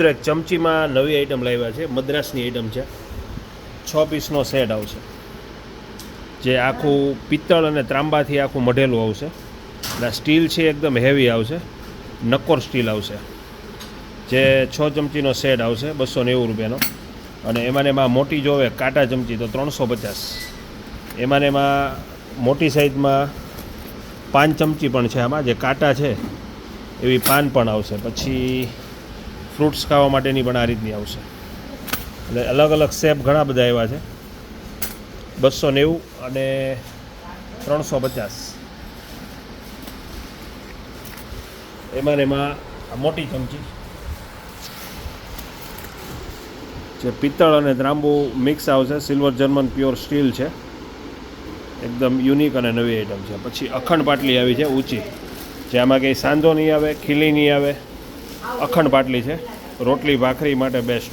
એક ચમચીમાં નવી આઈટમ લાવ્યા છે. મદ્રાસની આઈટમ છે. છ પીસનો સેટ આવશે. જે આખું પિત્તળ અને ત્રાંબાથી આખું મઢેલું આવશે. અને સ્ટીલ છે, એકદમ હેવી આવશે. નક્કોર સ્ટીલ આવશે. જે છ ચમચીનો સેટ આવશે, બસો નેવું રૂપિયાનો. અને એમાં એમાં મોટી જોવે કાંટા ચમચી, તો ત્રણસો પચાસ. એમાં એમાં મોટી સાઈઝમાં પાન ચમચી પણ છે આમાં. જે કાંટા છે, એવી પાન પણ આવશે. પછી ફ્રૂટ્સ ખાવા માટેની પણ આ રીતની આવશે. એટલે અલગ અલગ શેપ ઘણા બધા એવા છે. બસો નેવું અને ત્રણસો પચાસ. એમાં એમાં મોટી ચમચી. જે પિત્તળ અને ત્રાંબુ મિક્સ આવશે. સિલ્વર જર્મન પ્યોર સ્ટીલ છે. એકદમ યુનિક અને નવી આઈટમ છે. પછી અખંડ પાટલી આવી છે, ઊંચી. જે આમાં કંઈ સાંધો નહીં આવે, ખીલી નહીં આવે. અખંડ પાટલી છે. રોટલી ભાખરી માટે બેસ્ટ